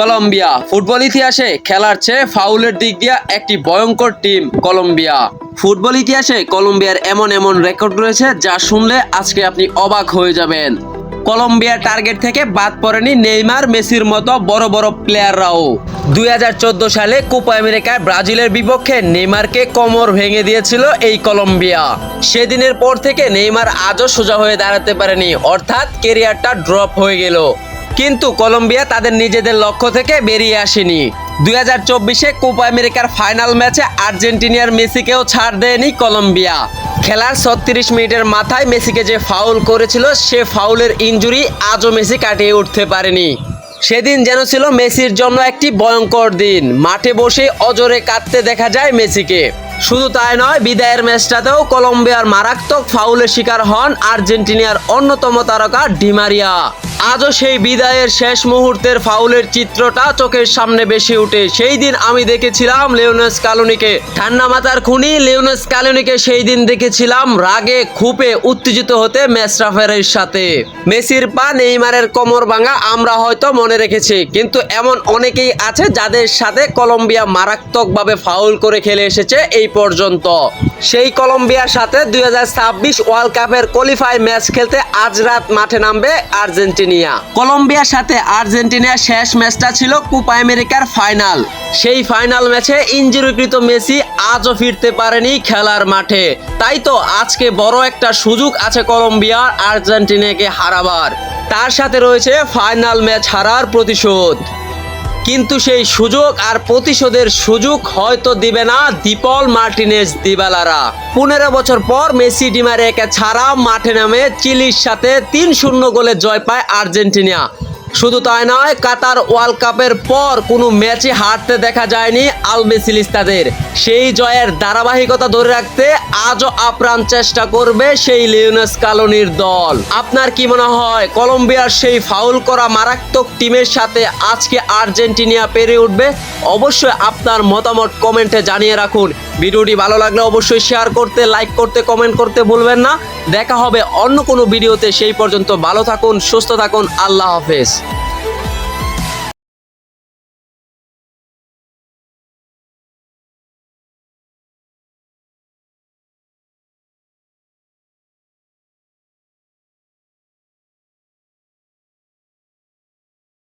Colombia. Football ইতিহাসে খেলার চেয়ে ফাউলের দিক দিয়ে একটি ভয়ঙ্কর টিম কলম্বিয়া। ফুটবল ইতিহাসে কলম্বিয়ার এমন এমন রেকর্ড রয়েছে যা শুনলে আজকে আপনি অবাক হয়ে যাবেন। কলম্বিয়ার টার্গেট থেকে বাদ পড়েনি নেইমার, মেসির মতো বড় বড় প্লেয়াররাও। দু হাজার চোদ্দ সালে কোপা আমেরিকায় ব্রাজিলের বিপক্ষে নেইমারকে কোমর ভেঙে দিয়েছিল এই কলম্বিয়া। সেদিনের পর থেকে নেইমার আজও সোজা হয়ে দাঁড়াতে পারেনি, অর্থাৎ কেরিয়ারটা ড্রপ হয়ে গেল। কিন্তু কলম্বিয়া তাদের নিজেদের লক্ষ্য থেকে বেরিয়ে আসেনি। দুই হাজার চব্বিশে কোপা আমেরিকার ফাইনাল ম্যাচে আর্জেন্টিনিয়ার মেসিকেও ছাড় দেয়নি কলম্বিয়া। খেলার ছত্রিশ মিনিটের মাথায় মেসিকে যে ফাউল করেছিল, সে ফাউলের ইনজুরি আজও মেসি কাটিয়ে উঠতে পারেনি। সেদিন যেন ছিল মেসির জন্য একটি ভয়ঙ্কর দিন। মাঠে বসে অজরে কাঁদতে দেখা যায় মেসিকে। শুধু তাই নয়, বিদায়ের ম্যাচটাতেও কলম্বিয়ার মারাত্মক ফাউলের শিকার হন আর্জেন্টিনার অন্যতম তারকা ডিমারিয়া। আজও সেই বিদায়ের শেষ মুহূর্তের ফাউলের চিত্রটা চোখের সামনে বেশি উঠে। সেই দিন আমি দেখেছিলাম লিওনেস কালুনিকে। ঠান্ডা মাথার খুনি লিওনেস কালুনিকে সেই দিন দেখেছিলাম রাগে খুপে উত্তেজিত হতে মেসরাফেরের সাথে। মেসির পা নেইমারের কোমর ভাঙা আমরা হয়তো মনে রেখেছি, কিন্তু এমন অনেকেই আছে যাদের সাথে কলম্বিয়া মারাত্মকভাবে ফাউল করে খেলে এসেছে এই পর্যন্ত। সেই কলম্বিয়ার সাথে দুই ওয়ার্ল্ড কাপের কোয়ালিফাই ম্যাচ খেলতে আজ রাত মাঠে নামবে আর্জেন্টিনিয়া। কলম্বিয়ার সাথে আর্জেন্টিনার শেষ ম্যাচটা ছিল কোপা আমেরিকার ফাইনাল সেই ফাইনাল ম্যাচে ইঞ্জুরিকৃত মেসি আজও ফিরতে পারেনি খেলার মাঠে। তাই তো আজকে বড় একটা সুযোগ আছে কলম্বিয়ার আর্জেন্টিনাকে হারাবার। তার সাথে রয়েছে ফাইনাল ম্যাচ হারার প্রতিশোধ। কিন্তু সেই সুযোগ আর প্রতিশোধের সুযোগ হয়তো দিবে না দীপল মার্টিনেজ দিবালারা। পনেরো বছর পর মেসি ডিমারেকে ছাড়া মাঠে নামে চিলির সাথে তিন শূন্য গোলে জয় পায় আর্জেন্টিনা। শুধু তাই নয়, কাতার ওয়ার্ল্ড কাপের পর কোনো ম্যাচে হারতে দেখা যায়নি আলবেসিলিস্তাদের সেই জয়ের ধারাবাহিকতা ধরে রাখতে আজও আপ্রাণ চেষ্টা করবে সেই লিওনেস কালোনির দল। আপনার কি মনে হয়, কলম্বিয়ার সেই ফাউল করা মারাত্মক টিমের সাথে আজকে আর্জেন্টিনা পেরে উঠবে? অবশ্যই আপনার মতামত কমেন্টে জানিয়ে রাখুন। ভিডিওটি ভালো লাগলে অবশ্যই শেয়ার করতে, লাইক করতে, কমেন্ট করতে ভুলবেন না। দেখা হবে অন্য কোনো ভিডিওতে। সেই পর্যন্ত ভালো থাকুন, সুস্থ থাকুন। আল্লাহ হাফেজ।